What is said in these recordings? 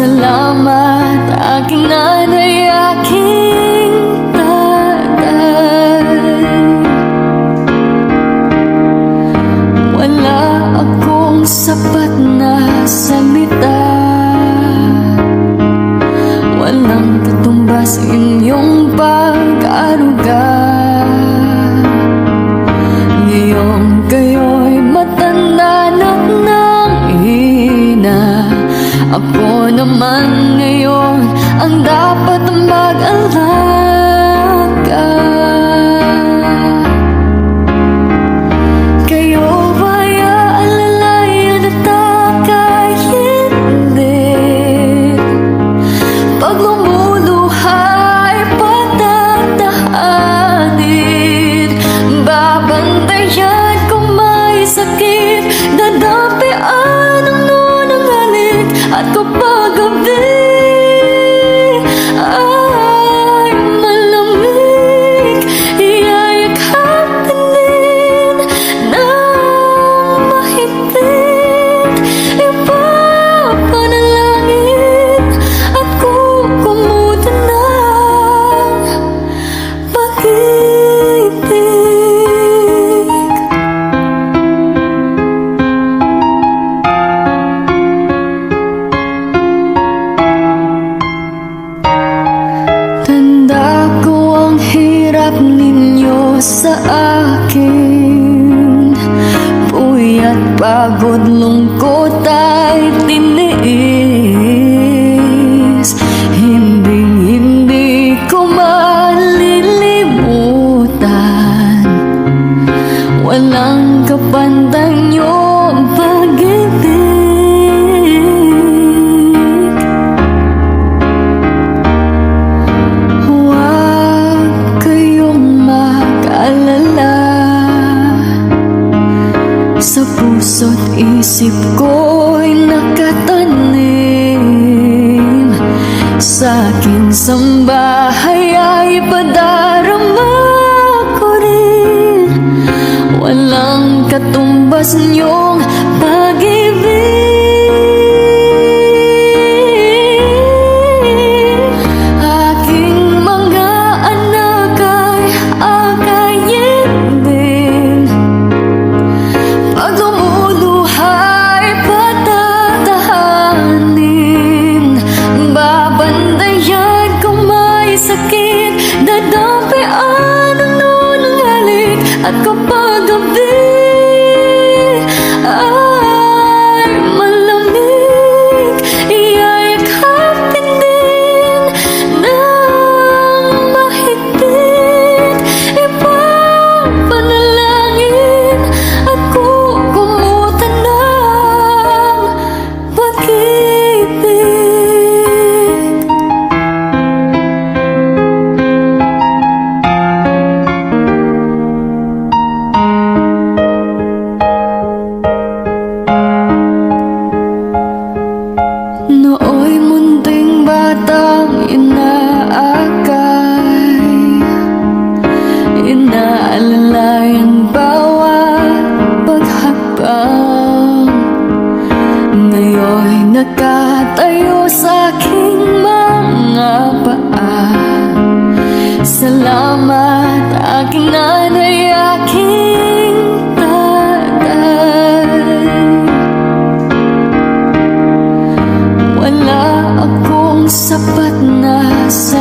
Salamat aking nanay, aking tatay. Wala akong sapat na salita. Walang katumbas inyong pag-aruga. Ngayong naman ngayon ang dapat mag-alaga. Kayo ba'y aalalayan at hindi? Pag lumuluhay, patatahanin. Babantayan kung may sakit Dadapian ang nunang halik At akin. Puyat, pagod, lungkot ay tiniis puso't isip ko'y nakatanim. Sa akin sambahay ay padarama ko rin. Walang katumbas niyong halik At Nooy munting batang inaakay. Inaalala ang bawat paghapang Ngayon'y nakatayo sa aking mga paa. Salamat aking nanay, na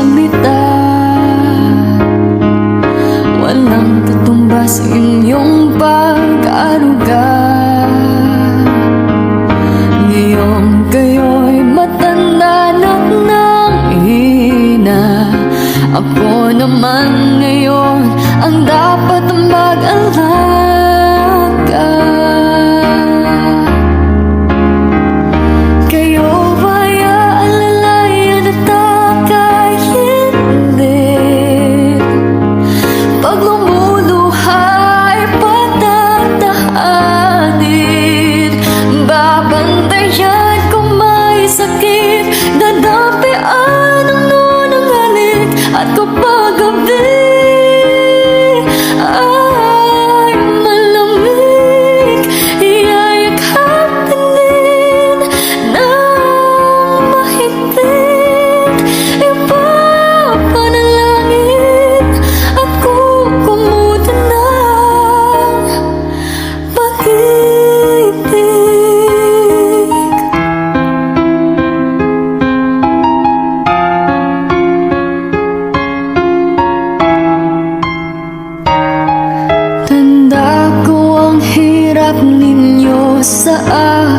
sa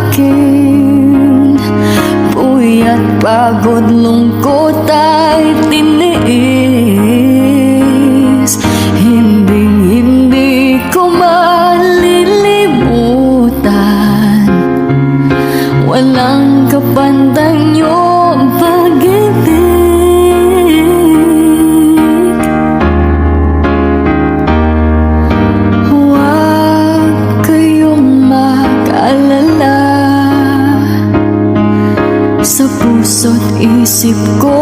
akin. Puyat, pagod, lungkot isip ko'y